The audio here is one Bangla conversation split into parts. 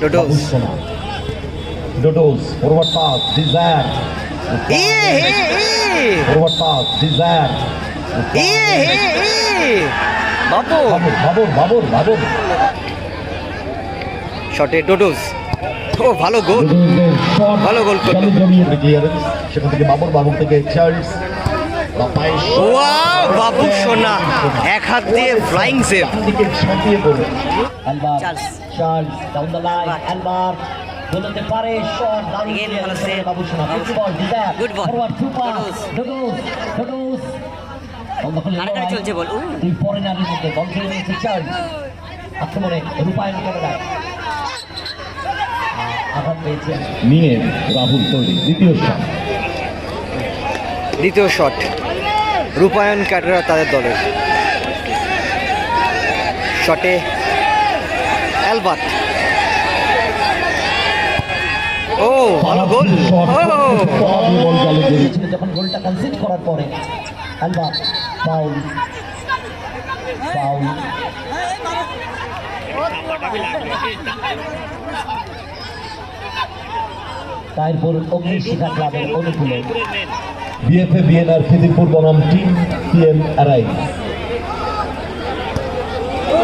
ডোডোস. Dodos, forward pass, desire. ইয়ে হে Forward pass, desire. ইয়ে হে বাবু বাবর, বাবর, বাবর। শটে ডোডোস ও ভালো গোল ভালো গোল করল। সেখান থেকে বাবর, বাবর থেকে চার্লস। ওয়াও বাবু সোনা এক হাত দিয়ে ফ্লাইং সেভ বলতে পারে শট দারুণ ভালো বাবু সোনা good ball desire Good ball. Forward to pass Dodos. Dodos Dodos আরেকটা চলছে বল উ দুই ফরেনারের মধ্যে বল খেলে নিয়েছে চার্লস আক্রমণে রূপায়ণ করে দেয় নিয়ে রাহুল তৈরি দ্বিতীয় শট দ্বিতীয় শট রূপায়ণ ক্যাটেরা তাদের দলের শটে অ্যালবার্ট ও ভালো গোল যখন গোলটা কনসিড করার পরে আলবার ফাউল ফাউল তারপর অগ্নিশিখা ক্লাবের অনুকূলে। বিএফএ বিএনআর খিদিরপুর বনাম টিম পিএম আরাই।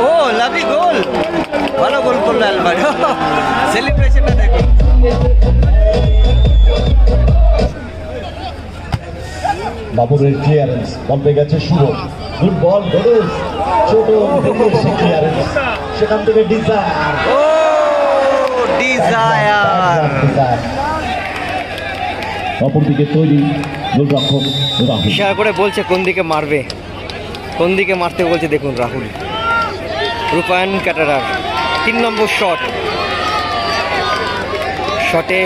ও লাভলি গোল। ভালো গোল করল অ্যালবার্ট সেলিব্রেশনটা দেখো। বাবুরের ক্লিয়ারেন্স বল পেয়ে গেছে শুভ গুড বল ছোট ক্লিয়ারেন্স সেখান থেকে ডিজায়ার ও ডিজায়ার অপরদিকে তৈরি গোলরক্ষক রাহুল। ইশারা করে বলছে কোন দিকে মারবে কোন দিকে মারতে বলছে দেখুন রাহুল। রূপায়ণ ক্যাটারার তিন নম্বর শট শটে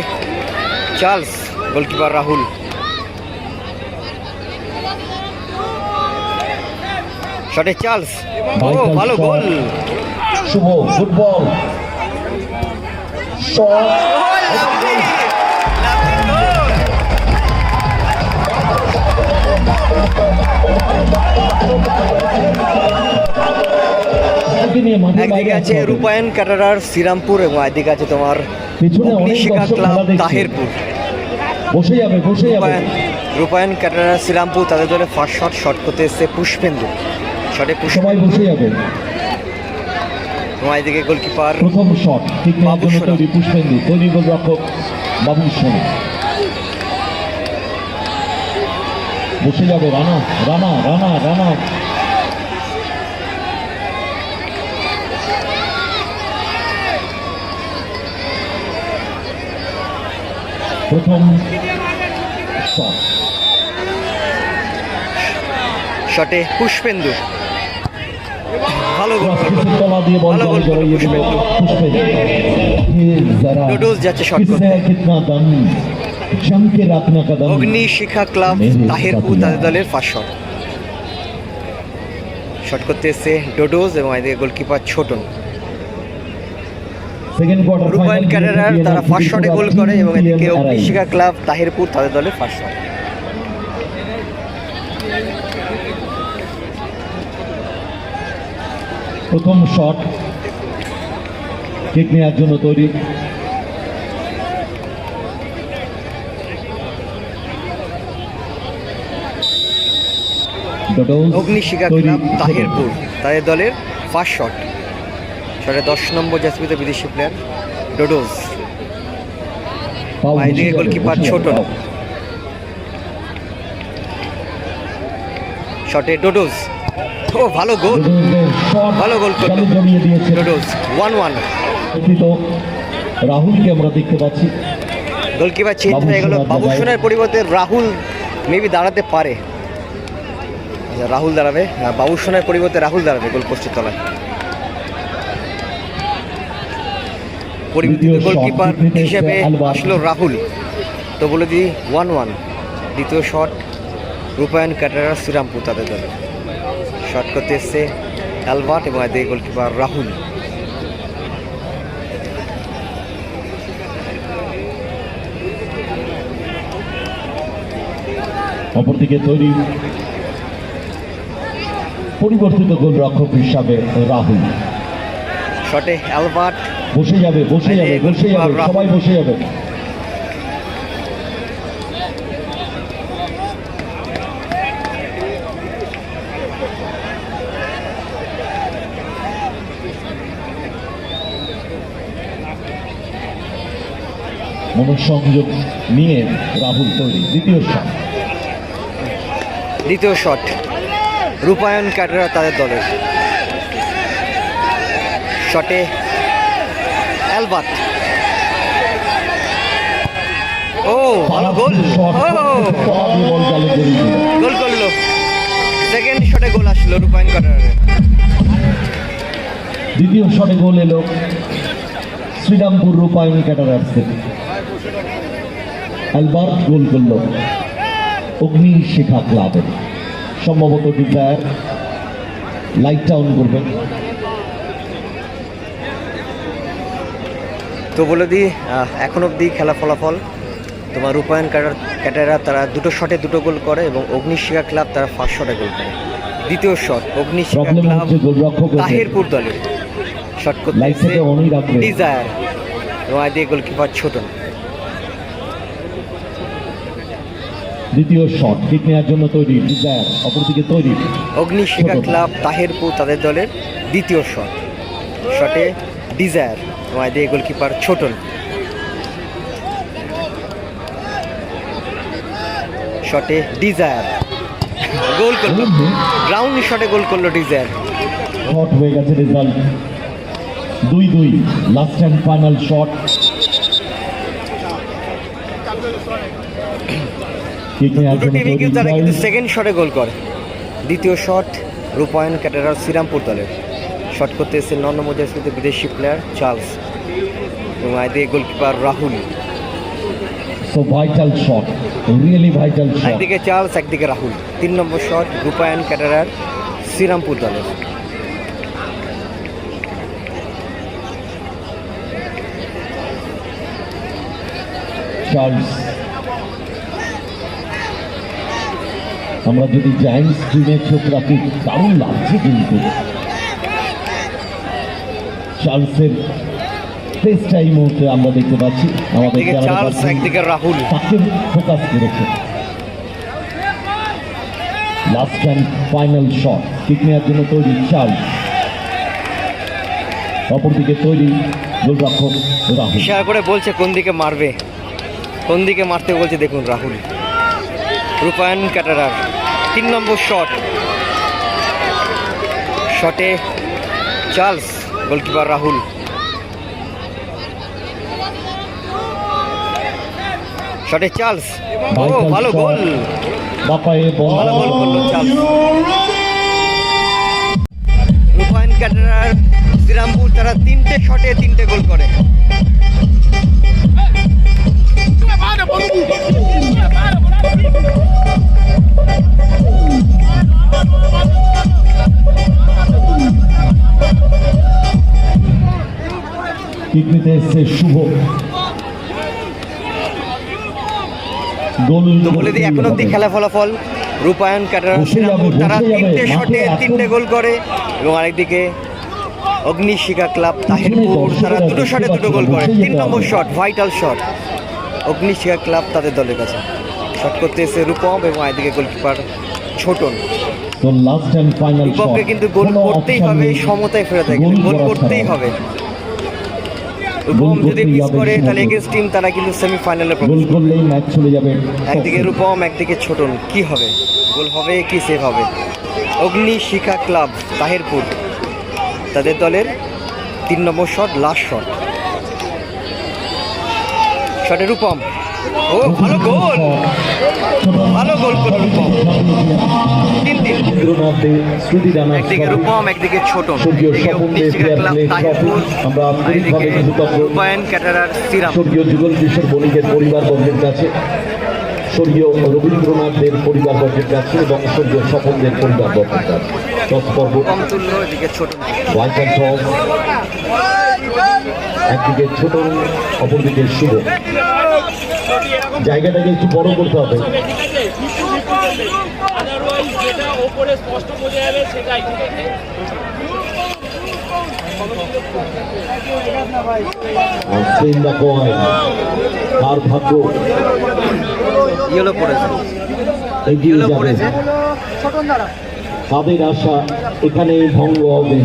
চার্লস গোলকিপার রাহুল। শটে চার্লস ও ভালো গোল শুভ গুড বল শট একদিকে আছে রূপায়ণ ক্যাটারার শ্রীরামপুর এবং একদিকে আছে তোমার অগ্নিশিখা ক্লাব। তাহেরপুর। বসে যাবে বসে যাবে। রূপায়ণ ক্যাটারার শ্রীরামপুর তাদের দলে ফার্স্ট শট শট করতে এসছে পুষ্পেন্দু। শটে সবাই পুষ্পেন্দু বসে যাবে। এবং এদিকে গোলকিপার প্রথম শট ঠিক বাবু পুষ্পেন্দু। তৈরি গোলরক্ষক বাবু সোনা। বসে যাবে রানা রানা রানা রানা। প্রথম শটে পুষ্পেন্দু। ভালো দিয়ে ইয়ে যাচ্ছে শট অগ্নি শিখা ক্লাব তাহেরপুর তাদের দলের ফার্স্ট শট করতে এসছে ডোডোজ এবং এদিকে গোলকিপার ছোটন। রুবায়ন ক্যাডারার তারা ফার্স্ট শটে গোল করে এবং এদিকে অগ্নিশিখা ক্লাব তাহিরপুর তাদের দলের ফার্স্ট শট প্রথম শট। কিক নেওয়ার জন্য তৈরি। অগ্নিশিখা ক্লাব। তাহেরপুর। তাদের দলের ফার্স্ট শট শটে দশ নম্বর বিদেশি প্লেয়ার ডোডোজ যাবে, গোলকিপার। পাও। শটে ডোডোজ ও ভালো গোল ভালো গোল করল। ডোডোজ ওয়ান ওয়ান রাহুলকে আমরা দেখতে পাচ্ছি। গোলকিপার চেঞ্জ হয়ে গেল। বাবুসোনার পরিবর্তে রাহুল মেবি দাঁড়াতে পারে। রাহুল দাঁড়াবে হ্যাঁ, বাবুসোনার পরিবর্তে রাহুল দাঁড়াবে গোল পোস্টের তলায়। পরিবর্তিত গোলকিপার হিসেবে আসলো রাহুল। তো বলে দিই ওয়ান ওয়ান দ্বিতীয় শট রূপায়ণ ক্যাটারা শ্রীরামপুর তাদের দলে। শট করতে এসছে অ্যালবার্ট এবং এদিকে গোলকিপার রাহুল। অপরদিকে তৈরি পরিবর্তিত গোলরক্ষক হিসাবে রাহুল। শটে অ্যালবার্ট বসে যাবে বসে যাবে বসে যাবে সবাই বসে যাবে। মনোসংযোগ নিয়ে রাহুল তৈরি দ্বিতীয় শট। দ্বিতীয় শট। রূপায়ণ ক্যাটারা তাদের দলের। শটে অ্যালবার্ট ও, গোল। গোল করল। সেকেন্ড শটে গোল আসলো রূপায়ণ ক্যাটারারের দ্বিতীয় শটে গোল এলো শ্রীরামপুর রূপায়ণ ক্যাটারার্স থেকে অ্যালবার্ট গোল করল অগ্নি শিখা ক্লাবের। সম্ভবত ডিজায়ার লাইটটা অন করবেন। তো বলে দিই এখন অবধি খেলা ফলাফল তোমার রূপায়ণ ক্যাটার তারা দুটো শটে দুটো গোল করে এবং অগ্নিশিখা ক্লাব তারা ফার্স্ট শটে গোল করে। দ্বিতীয় শট অগ্নিশিখা ক্লাব তাহিরপুর দলের। শট করতে ডিজায়ার এবং আয় দিয়ে গোলকিপার ছোটন। দ্বিতীয় শট। কিক নেওয়ার জন্য তৈরি ডিজায়ার অপরদিকে তৈরি। অগ্নিশিখা ক্লাব তাহেরপুর তাদের দলের দ্বিতীয় শট। শটে ডিজায়ার দিয়ে গোলকিপার ছোটন শটে ডিজায়ার গোল করল। গ্রাউন্ড শটে গোল করল ডিজায়ার। শট হয়ে গেছে রেজাল্ট দুই দুই লাস্ট অ্যান্ড ফাইনাল শট দুটো টিমই কিন্তু তারা কিন্তু সেকেন্ড শটে গোল করে। দ্বিতীয় শট রূপায়ণ ক্যাটারার শ্রীরামপুর দলের শট করতে এসে নন মুজাসিদের বিদেশি প্লেয়ার চার্লস এবং আয় goalkeeper Rahul. So vital shot really vital shot একদিকে চার্লস একদিকে রাহুল। তিন number shot Rupayan caterer Shrirampur দলের চার্লস আমরা যদি জায়েন্ট স্ক্রিনে চোখ রাখি দারুণ লাগছে কিন্তু। চার্লসের টেস্টটা এই মুহূর্তে আমরা দেখতে পাচ্ছি আমাদের চার্লস একদিকে রাহুল। তাকে ফোকাস করেছে। Last and final shot kick নেওয়ার জন্য তৈরি চার্লস। অপরদিকে তৈরি গোলরক্ষক রাহুল। ইশারা করে বলছে কোন দিকে মারবে কোন দিকে মারতে বলছে দেখুন রাহুল। রূপায়ণ ক্যাটারার। তিন নম্বর শট শটে চার্লস গোলকিপার রাহুল শটে চার্লস ও ভালো গোল ভালো গোল করল চার্লস রূপায়ণ শ্রীরামপুর তারা তিনটে শটে তিনটে গোল করে। কিক নিতে এসছে শুভ। গোল বলে দিই এখন অব্দি খেলা ফলাফল রূপায়ণ ক্যাটারার বসে শ্রীরামপুর তারা তিনটে শটে তিনটে গোল করে এবং আরেকদিকে অগ্নিশিখা ক্লাব তাহিরপুর তারা দুটো শটে দুটো গোল করে। তিন number shot vital shot Agnishikha club তাদের দলের কাছে। শট করতে এসে রূপম এবং আরেকদিকে গোলকিপার ছোটন। রূপমকে কিন্তু গোল করতেই হবে সমতায় ফেরাতে গেলে। গোল করতেই হবে। রূপম যদি মিস করে তাহলে এগেন্স্ট টিম তারা কিন্তু সেমিফাইনালে প্রবেশ করবে। একদিকে রূপম একদিকে ছোটন। কি হবে? গোল হবে কি সেভ হবে? অগ্নি শিখা ক্লাব তাহিরপুর। তাদের দলের তিন নম্বর শট লাস্ট শট শটে রূপম। ও ভালো গোল! ভালো গোল করল রূপম। তিন তিন একদিকে রূপম একদিকে রূপায়ণ ক্যাটারার যুগল কিশোর বণিকের কাছে স্বর্গীয় রবীন্দ্রনাথদের পরিবারবর্গের কাছে এবং স্বর্গীয় স্বপনদের পরিবারবর্গের কাছে টস একদিকে ছোট অপরদিকে শুভ। জায়গাটাকে একটু বড় করতে হবে. কার ভাগ্য। ইয়েলো পড়েছে। ইয়েলো পড়েছে। তাদের আশা এখানে ভঙ্গ হবে।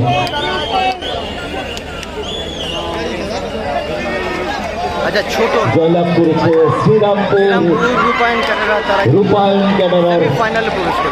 আচ্ছা ছোট। জয়লাভ করেছে শ্রীরামপুর রূপায়ণ ক্যাটারা রূপায়ণ ক্যামেরার ফাইনালে প্রবেশ করবে